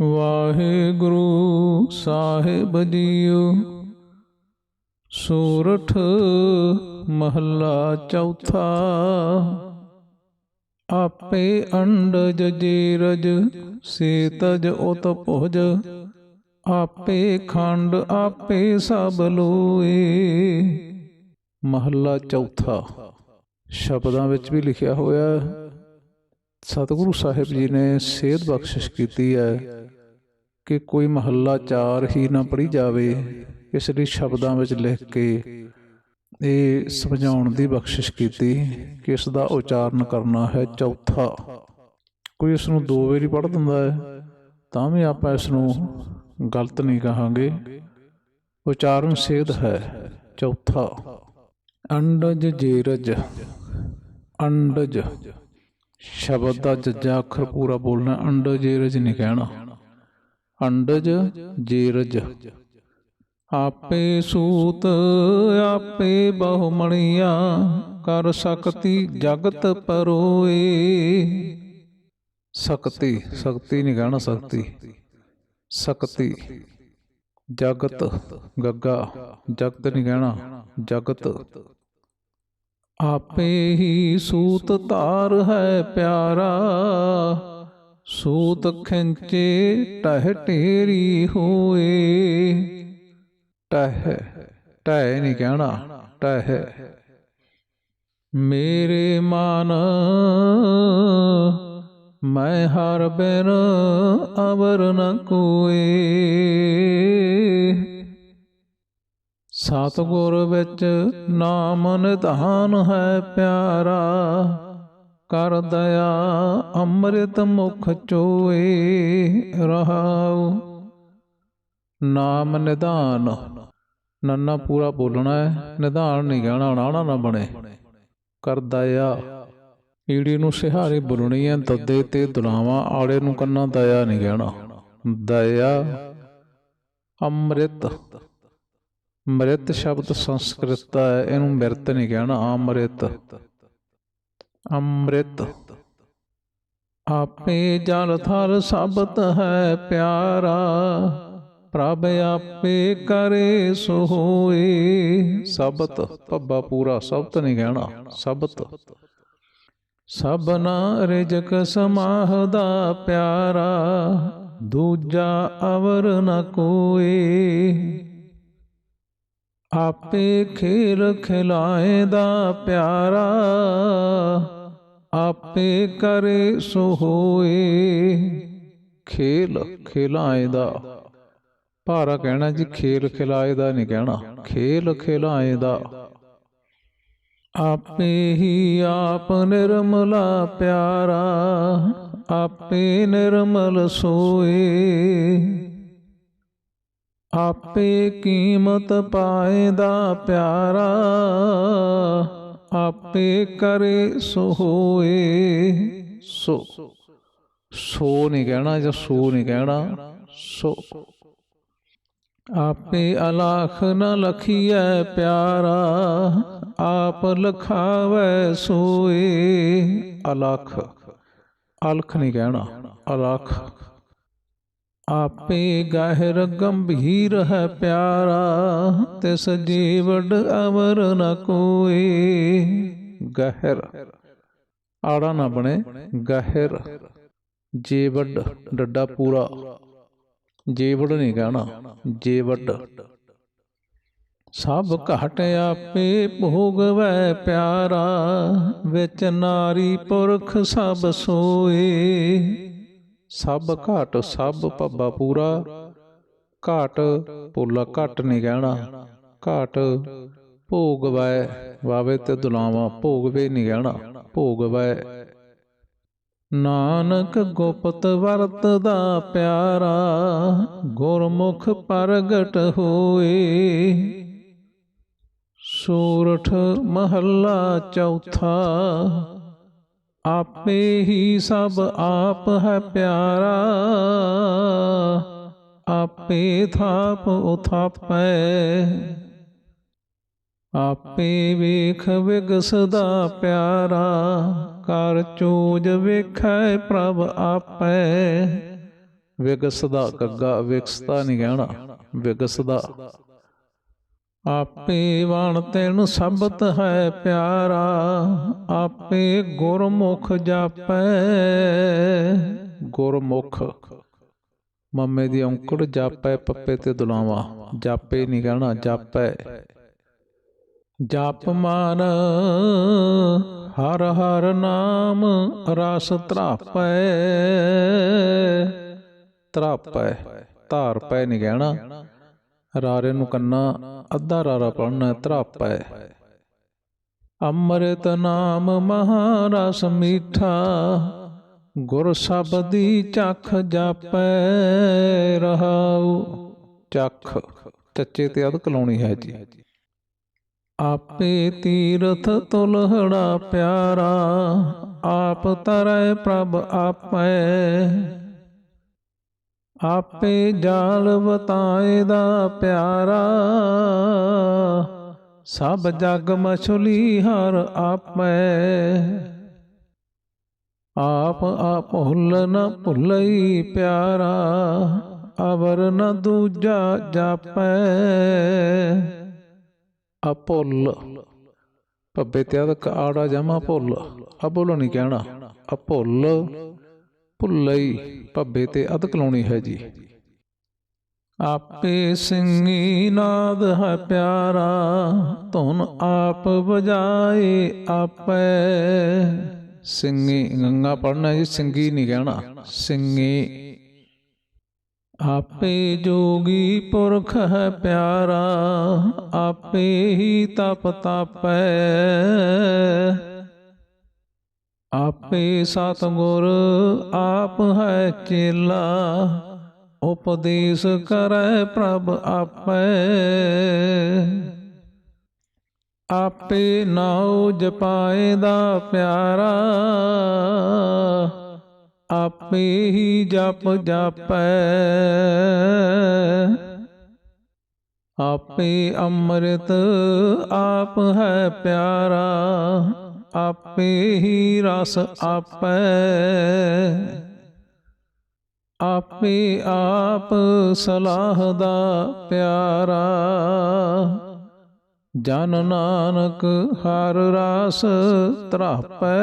ਵਾਹਿਗੁਰੂ ਸਾਹਿਬ JIO. Sorath ਮਹੱਲਾ ਚੌਥਾ। ਆਪੇ ਅੰਡਜ ਜੀਰਜ, ਸੇਤਜ ਉਤ ਭੁਜ ਆਪੇ ਖੰਡ, ਆਪੇ ਸਭ ਲੋਏ। ਮਹੱਲਾ ਚੌਥਾ। ਸ਼ਬਦਾਂ ਵਿੱਚ ਵੀ ਲਿਖਿਆ ਹੋਇਆ ਸਤਿਗੁਰੂ ਸਾਹਿਬ ਜੀ ਨੇ ਸੇਧ ਬਖਸ਼ਿਸ਼ ਕੀਤੀ ਹੈ ਕਿ ਕੋਈ ਮਹੱਲਾ ਚਾਰ ਹੀ ਨਾ ਪੜੀ ਜਾਵੇ, ਇਸ ਲਈ ਸ਼ਬਦਾਂ ਵਿੱਚ ਲਿਖ ਕੇ ਇਹ ਸਮਝਾਉਣ ਦੀ ਬਖਸ਼ਿਸ਼ ਕੀਤੀ ਕਿ ਇਸ ਦਾ ਉਚਾਰਨ ਕਰਨਾ ਹੈ ਚੌਥਾ। ਕੋਈ ਇਸ ਨੂੰ ਦੋ ਵਾਰੀ ਪੜ੍ਹ ਦਿੰਦਾ ਹੈ, ਤਾਂ ਵੀ ਆਪਾਂ ਇਸ ਨੂੰ ਗਲਤ ਨਹੀਂ ਕਹਾਂਗੇ। ਉਚਾਰਨ ਸੇਧ ਹੈ, ਚੌਥਾ। ਅੰਡਜ ਜੇਰਜ, ਅੰਡਜ। ਸ਼ਬਦ ਦਾ ਜੱਜਾ ਅੱਖਰ ਪੂਰਾ ਬੋਲਣਾ ਅੰਡਜ ਜੇਰਜ ਨਹੀਂ ਕਹਿਣਾ। ਅੰਡਜ ਜੇਰਜ। ਆਪੇ ਸੂਤ ਆਪੇ ਬਹੁਮਣੀਆਂ ਕਰ ਸਕਤੀ ਜਗਤ ਪਰੋਏ। ਸਕਤੀ। ਸਕਤੀ ਨਹੀਂ ਕਹਿਣਾ ਸਕਤੀ। ਸਕਤੀ। ਜਗਤ। ਗੱਗਾ। ਜਗਤ ਨਹੀਂ ਕਹਿਣਾ ਜਗਤ। ਆਪੇ ਹੀ ਸੂਤ ਧਾਰ ਹੈ ਪਿਆਰਾ, ਸੂਤ ਖਿੰਚੇ ਟਹਿ ਢੇਰੀ ਹੋਏ। ਟਹਿ ਟਹਿ ਨਹੀਂ ਕਹਿਣਾ, ਟਹਿ। ਮੇਰੇ ਮਨ, ਮੈਂ ਹਰ ਬਿਨ ਅਵਰ ਨ ਕੋਏ। ਸਤਿਗੁਰ ਵਿੱਚ ਨਾਮ ਨਿਧਾਨ ਹੈ ਪਿਆਰਾ। ਕਰ ਦਇਆ ਅੰਮ੍ਰਿਤ ਮੁਖ ਚੋਏ ਰਹਾਉ। ਨਾਮ ਨਿਧਾਨ। ਨੰਨਾ ਪੂਰਾ ਬੋਲਣਾ ਹੈ। ਨਿਧਾਨ ਨਹੀਂ ਕਹਿਣਾ ਨਾਣਾ ਨਾ ਬਣੇ। ਕਰ ਦਇਆ। ਈੜੀ ਨੂੰ ਸਿਹਾਰੀ ਬੋਲਣੀ ਹੈ ਦੱਦੇ ਤੇ ਦੁਲਾਵਾ, ਆੜੇ ਨੂੰ ਕੰਨਾ ਦਇਆ ਨਹੀਂ ਕਹਿਣਾ। ਦਇਆ ਅੰਮ੍ਰਿਤ। ਮ੍ਰਿਤ ਸ਼ਬਦ ਸੰਸਕ੍ਰਿਤ ਹੈ, ਇਹਨੂੰ ਮ੍ਰਿਤ ਨਹੀਂ ਕਹਿਣਾ, ਅੰਮ੍ਰਿਤ। ਅੰਮ੍ਰਿਤ। ਆਪੇ ਜਲ ਥਰ ਸਬਤ ਹੈ ਪਿਆਰਾ, ਪ੍ਰਭ ਆਪੇ ਕਰੇ ਸੋ ਹੋਏ। ਸਬਤ ਪੱਬਾ ਪੂਰਾ, ਸਬਤ ਨਹੀਂ ਕਹਿਣਾ, ਸਬਤ। ਸਭਨਾ ਰਿਜਕ ਸਮਾਹਦਾ ਪਿਆਰਾ, ਦੂਜਾ ਅਵਰ ਨ ਕੋਏ। ਆਪੇ ਖੇਲ ਖਿਲਾਏ ਦਾ ਪਿਆਰਾ, ਆਪੇ ਕਰੇ ਸੋ ਹੋਏ, ਖੇਲ ਖਿਲਾਏ ਦਾ ਭਾਰਾ ਕਹਿਣਾ ਜੀ, ਖੇਲ ਖਿਲਾਏ ਦਾ ਨਹੀਂ ਕਹਿਣਾ, ਖੇਲ ਖਿਲਾਏ ਦਾ ਆਪੇ ਹੀ ਆਪ ਨਿਰਮਲਾ ਪਿਆਰਾ, ਆਪੇ ਨਿਰਮਲ ਸੋਏ। ਆਪੇ ਕੀਮਤ ਪਾਏ ਦਾ ਪਿਆਰਾ, ਆਪੇ ਕਰੇ ਸੋ ਹੋਏ ਸੋ। ਸੋ ਨਹੀਂ ਕਹਿਣਾ ਜਾਂ ਸੋ ਨਹੀਂ ਕਹਿਣਾ, ਸੋ। ਆਪੇ ਅਲਖ ਨ ਲਖੀਐ ਪਿਆਰਾ, ਆਪ ਲਖਾਵੈ ਸੋਏ। ਅਲਖ ਅਲਖ ਨਹੀਂ ਕਹਿਣਾ, ਅਲਖ। ਆਪੇ ਗਹਿਰ ਗੰਭੀਰ ਹੈ ਪਿਆਰਾ ਤਿਸ ਜੀਵੜ ਅਵਰ ਨ ਕੋਏ ਗਹਿਰ। ਆੜਾ ਨਾ ਬਣੇ, ਗਹਿਰ। ਜੀਵੜ ਡੱਡਾ ਪੂਰਾ। ਜੀਵੜ ਨਹੀਂ ਕਹਿਣਾ ਜੀਵੜ ਸਭ ਘਟ ਆਪੇ ਭੋਗਵੈ ਪਿਆਰਾ, ਵਿੱਚ ਨਾਰੀ ਪੁਰਖ ਸਭ ਸੋਏ। ਸਭ ਘਾਟ ਸਭ ਪੱਬਾ ਪੂਰਾ। ਘਾਟ ਪੋਲਾ ਘਟ ਨਹੀਂ ਕਹਿਣਾ ਘਾਟ ਭੋਗਵੈ ਵਾਵੇ ਤੇ ਦੁਲਾਵਾ ਭੋਗਵੇ ਨਹੀਂ ਕਹਿਣਾ ਭੋਗਵੈ। ਨਾਨਕ ਗੁਪਤ ਵਰਤ ਦਾ ਪਿਆਰਾ ਗੁਰਮੁਖ ਪ੍ਰਗਟ ਹੋਏ। ਸੂਰਠ ਮਹੱਲਾ ਚੌਥਾ ਆਪੇ ਹੀ ਸਭ ਆਪ ਹੈ ਪਿਆਰਾ। ਆਪੇ ਥਾਪ ਉਥਾਪੈ। ਆਪੇ ਵੇਖ ਵਿਗਸਦਾ ਪਿਆਰਾ। ਕਰ ਚੂਜ ਵੇਖੈ ਪ੍ਰਭ ਆਪੈ। ਵਿਗਸਦਾ ਗੱਗਾ ਵਿਕਸਦਾ ਨਹੀਂ ਕਹਿਣਾ ਵਿਗਸਦਾ ਆਪੇ ਵਣ ਤੈਨ ਸਬਤ ਹੈ ਪਿਆਰਾ ਆਪੇ ਗੁਰਮੁਖ ਜਾਪੈ। ਗੁਰਮੁਖ ਮੰਮੇ ਦੀ ਔਂਕੜ ਜਾਪੈ ਪੱਪੇ ਤੇ ਦੁਲਾਵਾ। ਜਾਪੇ ਨਹੀਂ ਕਹਿਣਾ ਜਾਪੈ। ਜਪ ਮਾਨ ਹਰ ਹਰ ਨਾਮ ਰਸ ਧਰਾਪੈ। ਧਰਾਪੈ ਧਾਰ ਪੈ ਨਹੀਂ ਕਹਿਣਾ। ਰਾਰੇ ਨੂੰ ਕੰਨਾ, ਅੱਧਾ ਰਾਰਾ ਪੜਨਾ ਧਰਾਪੈ ਅੰਮ੍ਰਿਤ ਨਾਮ ਮਹਾਰਸ ਮੀਠਾ, ਗੁਰ ਸ਼ਬਦੀ ਚਖ ਜਾਪੈ ਰਹਾਉ। ਚਖ, ਚੱਚੇ ਤੇ ਅਧ ਕਲਾਉਣੀ ਹੈ ਜੀ। ਆਪੇ ਤੀਰਥ ਤੁਲਹੜਾ ਪਿਆਰਾ, ਆਪ ਤਰੈ ਪ੍ਰਭ ਆਪੈ। ਆਪੇ ਜਾਲ ਵਤਾਏ ਦਾ ਪਿਆਰਾ। ਸਭ ਜਗ ਮਛਲੀ ਹਰ ਆਪੈ। ਆਪ ਆਪ ਭੁੱਲ ਨ ਭੁੱਲਈ ਪਿਆਰਾ, ਅਵਰ ਨ ਦੂਜਾ ਜਾਪੈ। ਅਪੁੱਲ। ਪੱਬੇ ਤੇ ਆੜਾ ਜਮਾ ਭੁੱਲ ਅਭੁੱਲ ਨਹੀਂ ਕਹਿਣਾ। ਅਭੁੱਲ ਭੁੱਲਈ ਭੱਬੇ ਤੇ ਅਦਕ ਲਾਉਣੀ ਹੈ ਜੀ। ਆਪੇ ਸਿੰਘੀ ਨਾਦ ਹੈ ਪਿਆਰਾ, ਧੁਨ ਆਪ ਵਜਾਏ ਆਪੇ। ਸਿੰਘੀ ਗੰਗਾ ਪੜਨਾ ਜੀ ਸਿੰਘੀ ਨਹੀਂ ਕਹਿਣਾ ਸਿੰਘੀ ਆਪੇ ਜੋਗੀ ਪੁਰਖ ਹੈ ਪਿਆਰਾ, ਆਪੇ ਹੀ ਤਪ ਤਾਪੈ। ਆਪੇ ਸਤਿਗੁਰ ਆਪ ਹੈ ਚੇਲਾ, ਉਪਦੇਸ਼ ਕਰੈ ਪ੍ਰਭ ਆਪੈ। ਆਪੇ ਨਾਉ ਜਪਾਏ ਦਾ ਪਿਆਰਾ, ਆਪੇ ਹੀ ਜਪ ਜਾਪੈ। ਆਪੇ ਅੰਮ੍ਰਿਤ ਆਪ ਹੈ ਪਿਆਰਾ ਆਪੇ ਹੀ ਰਸ ਆਪੈ। ਆਪੇ ਆਪ ਸਲਾਹ ਦਾ ਪਿਆਰਾ। ਜਨ ਨਾਨਕ ਹਰ ਰਾਸ ਤਰਾਪੈ।